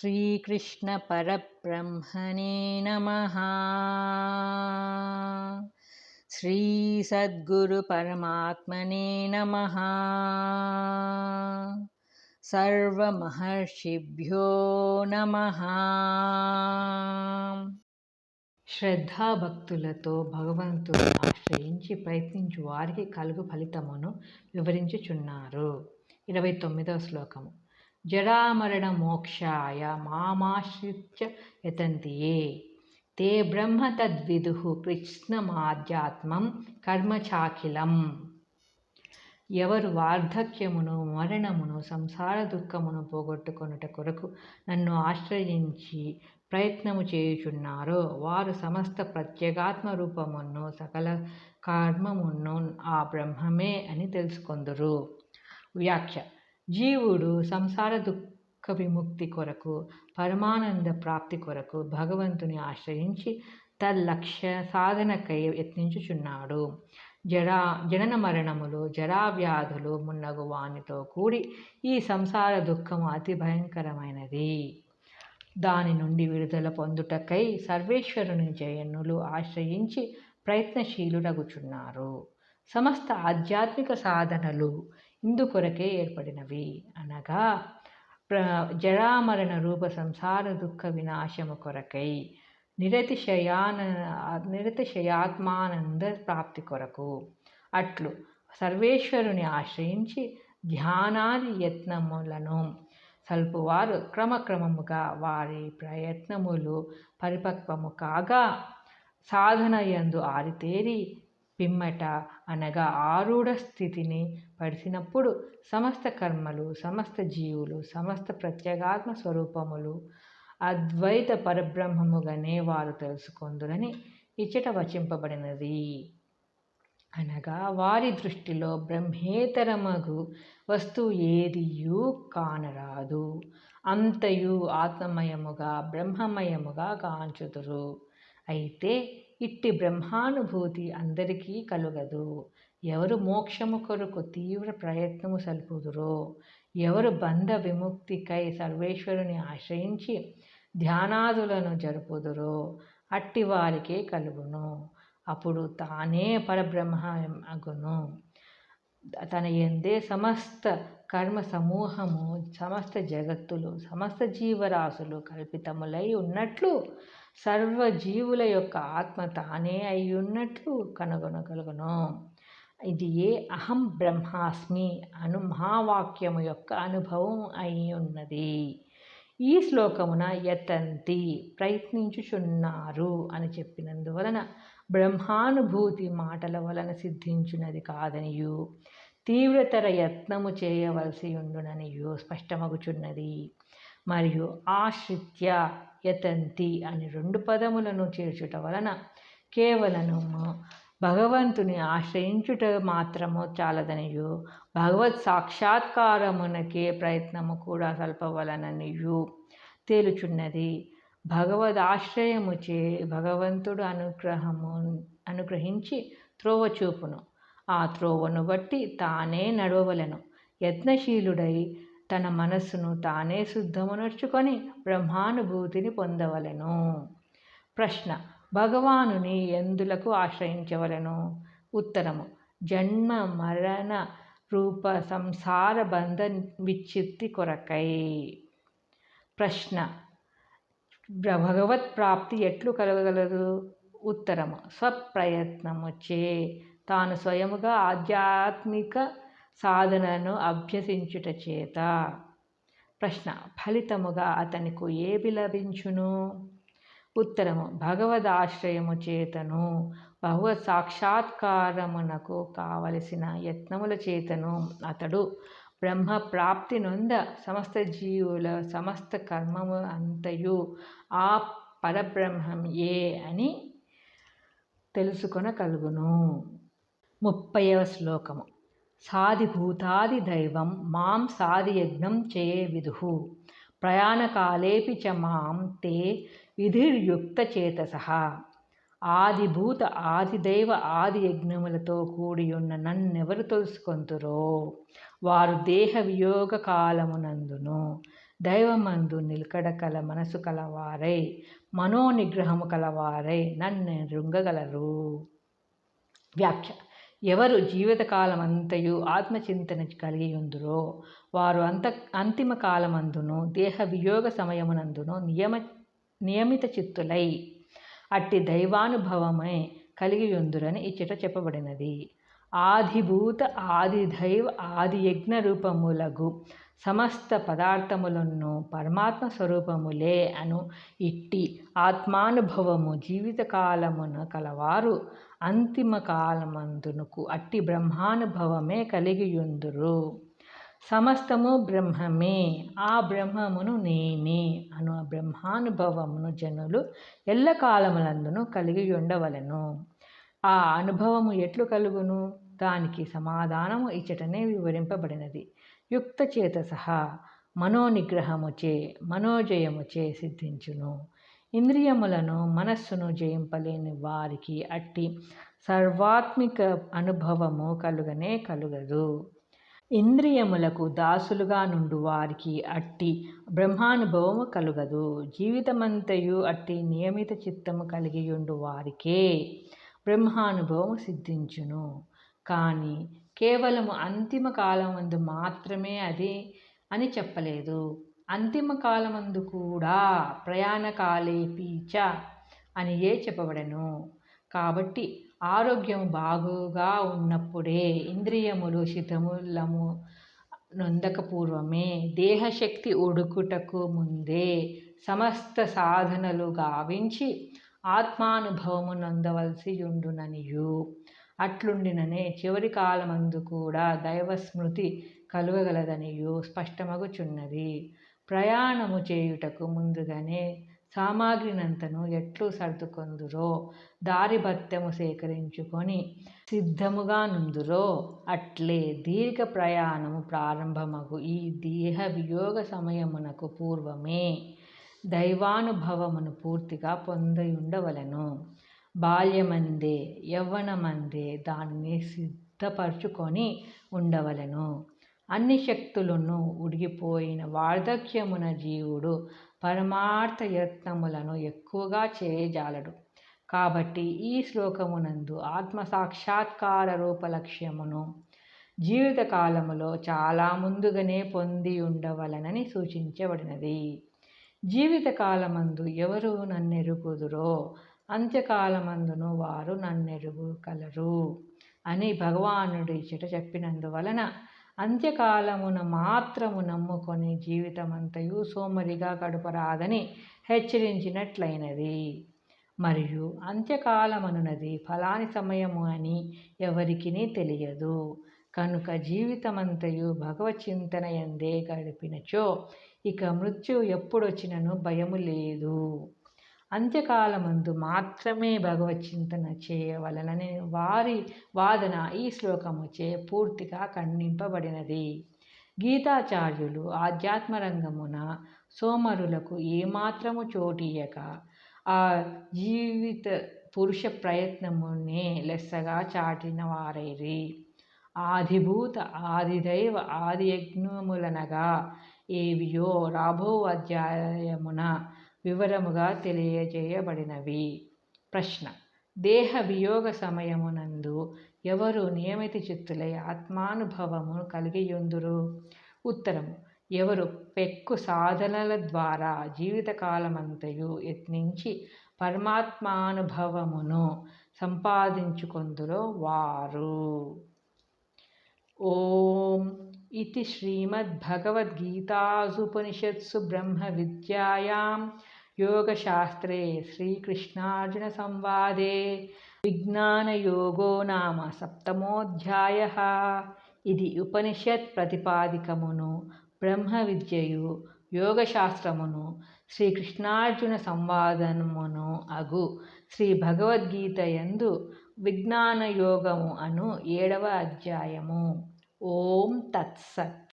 श्रीकृष्णपरब्रह्मणे नमः श्रीसद्गुरुपरमात्मने नमः सर्वमहर्षिभ्यो नमः శ్రద్ధాభక్తులతో భగవంతుడు ఆశ్రయించి ప్రయత్నించు వారికి కలుగు ఫలితమును వివరించుచున్నారు ఇరవై తొమ్మిదవ శ్లోకము జరామరణ మోక్షాయ మామాశ్రిత్య యతంతియే తే బ్రహ్మ తద్విదు కృష్ణమాధ్యాత్మం కర్మచాఖిలం ఎవరు వార్ధక్యమును మరణమును సంసార దుఃఖమును పోగొట్టుకొనుట కొరకు నన్ను ఆశ్రయించి ప్రయత్నము చేయుచున్నారో వారు సమస్త ప్రత్యేగాత్మ రూపమును సకల కర్మమును ఆ బ్రహ్మమే అని తెలుసుకొందురు. వ్యాఖ్య జీవుడు సంసార దుఃఖ విముక్తి కొరకు పరమానంద ప్రాప్తి కొరకు భగవంతుని ఆశ్రయించి తల్లక్ష్య సాధనకై యత్నించుచున్నాడు. జరా జనన మరణములు జరావ్యాధులు మున్నగు వానితో కూడి ఈ సంసార దుఃఖము అతి భయంకరమైనది. దాని నుండి విడుదల పొందుటకై సర్వేశ్వరుని జయన్నులు ఆశ్రయించి ప్రయత్నశీలుడగుచున్నారు సమస్త ఆధ్యాత్మిక సాధనలు ఇందుకొరకే ఏర్పడినవి. అనగా ప్ర జరామరణ రూప సంసార దుఃఖ వినాశము కొరకై నిరతిశయాన నిరతిశయాత్మానంద ప్రాప్తి కొరకు. అట్లు సర్వేశ్వరుని ఆశ్రయించి ధ్యానాది యత్నములను సల్పువారు క్రమక్రమముగా వారి ప్రయత్నములు పరిపక్వము కాగా సాధన యందు ఆరితేరి పిమ్మట అనగా ఆరూఢ స్థితిని పడిసినప్పుడు సమస్త కర్మలు సమస్త జీవులు సమస్త ప్రత్యేగాత్మ స్వరూపములు అద్వైత పరబ్రహ్మముగానే వారు తెలుసుకొందురని ఇచ్చట వచింపబడినది. అనగా వారి దృష్టిలో బ్రహ్మేతరమగు వస్తువు ఏదియూ కానరాదు. అంతయు ఆత్మమయముగా బ్రహ్మమయముగా కాంచుదురు. అయితే ఇట్టి బ్రహ్మానుభూతి అందరికీ కలుగదు. ఎవరు మోక్షము కొరకు తీవ్ర ప్రయత్నము సల్పుదురో ఎవరు బంధ విముక్తికై సర్వేశ్వరుని ఆశ్రయించి ధ్యానాదులను జరుపుదురో అట్టి వారికే కలుగును. అప్పుడు తానే పరబ్రహ్మ అగును. తన ఎందే సమస్త కర్మ సమూహము సమస్త జగత్తులు సమస్త జీవరాశులు కల్పితములై ఉన్నట్లు సర్వజీవుల యొక్క ఆత్మ తానే అయి ఉన్నట్లు కనుగొనగలుగును. ఇది ఏ అహం బ్రహ్మాస్మి అను మహావాక్యము యొక్క అనుభవం అయి ఉన్నది ఈ శ్లోకమున యతంతి ప్రయత్నించుచున్నారు అని చెప్పినందువలన బ్రహ్మానుభూతి మాటల వలన సిద్ధించున్నది కాదనియు. తీవ్రతర యత్నము చేయవలసి ఉండుననియు స్పష్టమగుచున్నది. మరియు ఆశ్రిత్య యతంతి అని రెండు పదములను చేర్చుట వలన కేవలము భగవంతుని ఆశ్రయించుట మాత్రము చాలదనియు. భగవత్ సాక్షాత్కారమునకే ప్రయత్నము కూడా సల్పవలననియు తేలుచున్నది. భగవద్ ఆశ్రయముచే భగవంతుడు అనుగ్రహము అనుగ్రహించి త్రోవ చూపును ఆ త్రోవను బట్టి తానే నడవవలను యత్నశీలుడై తన మనస్సును తానే శుద్ధమునర్చుకొని బ్రహ్మానుభూతిని పొందవలను. ప్రశ్న భగవానుని ఎందులకు ఆశ్రయించవలను? ఉత్తరము జన్మ మరణ రూప సంసార బంధ విచ్చిత్తి కొరకై. ప్రశ్న భగవత్ ప్రాప్తి ఎట్లు కలగలదు ఉత్తరము స్వప్రయత్నము చే తాను స్వయముగా ఆధ్యాత్మిక సాధనను అభ్యసించుట చేత. ప్రశ్న ఫలితముగా అతనికి ఏవి లభించును? ఉత్తరము భగవదాశ్రయము చేతను భగవత్ సాక్షాత్కారమునకు కావలసిన యత్నముల చేతను అతడు బ్రహ్మ ప్రాప్తి నొంద సమస్త జీవుల సమస్త కర్మము అంతయు ఆ పరబ్రహ్మం ఏ అని తెలుసుకొనగలుగును ముప్పైవ శ్లోకము. సాధిభూతాది దైవం మాం సాధియజ్ఞం చే విదు ప్రయాణకాలేపి చ మాం తే విధిర్యుక్తచేతస. ఆదిభూత ఆదిదైవ ఆది యజ్ఞములతో కూడి ఉన్న నన్నెవరు తెలుసుకొంతురో? వారు దేహ వియోగ కాలమునందును దైవమందు నిలకడకల మనసు కలవారై మనోనిగ్రహము కలవారై నన్ను రుంగగలరు వ్యాఖ్య ఎవరు జీవితకాలమంతయు ఆత్మచింతన కలిగి ఉందురో వారు అంత అంతిమ కాలమందును దేహ వియోగ సమయమునందును నియమ నియమిత చిత్తులై అట్టి దైవానుభవమే కలిగి ఉందురని ఇచ్చట చెప్పబడినది. ఆదిభూత ఆదిదైవ ఆది యజ్ఞ రూపములగు సమస్త పదార్థములను పరమాత్మ స్వరూపములే అను ఇట్టి ఆత్మానుభవము జీవితకాలమున కలవారు అంతిమ కాలమందునకు అట్టి బ్రహ్మానుభవమే కలిగియుందురు. సమస్తము బ్రహ్మమే ఆ బ్రహ్మమును నేనే అను బ్రహ్మానుభవమును జనులు ఎల్లకాలములందును కలిగి ఉండవలను ఆ అనుభవము ఎట్లు కలుగును? దానికి సమాధానము ఇచ్చటనే వివరింపబడినది. యుక్త చేత సహా మనోనిగ్రహముచే మనోజయముచే సిద్ధించును. ఇంద్రియములను మనస్సును జయింపలేని వారికి అట్టి సర్వాత్మిక అనుభవము కలుగనే కలుగదు. ఇంద్రియములకు దాసులుగా నుండు వారికి అట్టి బ్రహ్మానుభవము కలుగదు. జీవితమంతయు అట్టి నియమిత చిత్తము కలిగియుండు వారికే బ్రహ్మానుభవము సిద్ధించును. కానీ కేవలము అంతిమ కాలం ముందు మాత్రమే అది అని చెప్పలేదు. అంతిమ కాలమందు కూడా ప్రయాణకాలేపీచ అని ఏ చెప్పబడను? కాబట్టి ఆరోగ్యం బాగుగా ఉన్నప్పుడే ఇంద్రియములు శిథములము నొందక పూర్వమే దేహశక్తి ఉడుకుటకు ముందే సమస్త సాధనలు గావించి ఆత్మానుభవము నొందవలసి ఉండుననియు అట్లుండిననే చివరి కాలమందు కూడా దైవస్మృతి కలుగగలదనియు స్పష్టమగుచున్నది. ప్రయాణము చేయుటకు ముందుగానే సామాగ్రినంతను ఎట్లు సర్దుకొందురో దారిభత్యము సేకరించుకొని సిద్ధముగా నుందురో అట్లే దీర్ఘ ప్రయాణము ప్రారంభమగు. ఈ దేహ వియోగ సమయమునకు పూర్వమే దైవానుభవమును పూర్తిగా పొందియుండవలను. బాల్యమందే యవ్వనమందే దానిని సిద్ధపరచుకొని ఉండవలను. అన్ని శక్తులను ఉడిగిపోయిన వార్ధక్యమున జీవుడు పరమార్థ యత్నములను ఎక్కువగా చేయజాలడు కాబట్టి ఈ శ్లోకమునందు ఆత్మ సాక్షాత్కార రూపలక్ష్యమును జీవితకాలములో చాలా ముందుగానే పొంది ఉండవలనని సూచించబడినది. జీవితకాలమందు ఎవరు నన్నెరుగుదురో అంత్యకాలమందును వారు నన్నెరుగలరు అని భగవానుడు ఇచ్చట చెప్పినందువలన అంత్యకాలమున మాత్రము నమ్ముకొని జీవితమంతయు సోమరిగా గడపరాదని హెచ్చరించినట్లయినది. మరియు అంత్యకాలమనున్నది ఫలాని సమయము అని ఎవరికినీ తెలియదు. కనుక జీవితమంతయు భగవచ్చింతన ఎందే గడిపినచో ఇక మృత్యు ఎప్పుడొచ్చినను భయము లేదు. అంత్యకాలమందు మాత్రమే భగవచ్చింతన చేయవలనని వారి వాదన ఈ శ్లోకముచే పూర్తిగా ఖండింపబడినది. గీతాచార్యులు ఆధ్యాత్మరంగమున సోమరులకు ఏమాత్రము చోటీయక ఆ జీవిత పురుష ప్రయత్నమునే లెస్సగా చాటిన వారైరి ఆదిభూత ఆదిదైవ ఆది యజ్ఞములనగా ఏవియో రాబో అధ్యాయమున వివరముగా తెలియజేయబడినవి. ప్రశ్న. దేహ వియోగ సమయమునందు ఎవరు నియమిత చిత్తులై ఆత్మానుభవము కలిగియుందురు? ఉత్తరము ఎవరు పెక్కు సాధనల ద్వారా జీవితకాలమంతయు యత్నించి పరమాత్మానుభవమును సంపాదించుకొందులో వారు. ఓం. ఇది శ్రీమద్భగవద్గీతాసుపనిషత్సు బ్రహ్మవిద్యాయాం योगशास्त्रे श्रीकृष्णार्जुनसंवादे విజ్ఞానయోగో నామ సప్తమోధ్యాయ ఇది ఉపనిషత్ ప్రతిపాదికమును బ్రహ్మ విద్యయు యోగశాస్త్రమును శ్రీకృష్ణార్జున సంవాదమును అగు శ్రీ భగవద్గీత యందు విజ్ఞానయోగము అను ఏడవ అధ్యాయము ఓం తత్సత్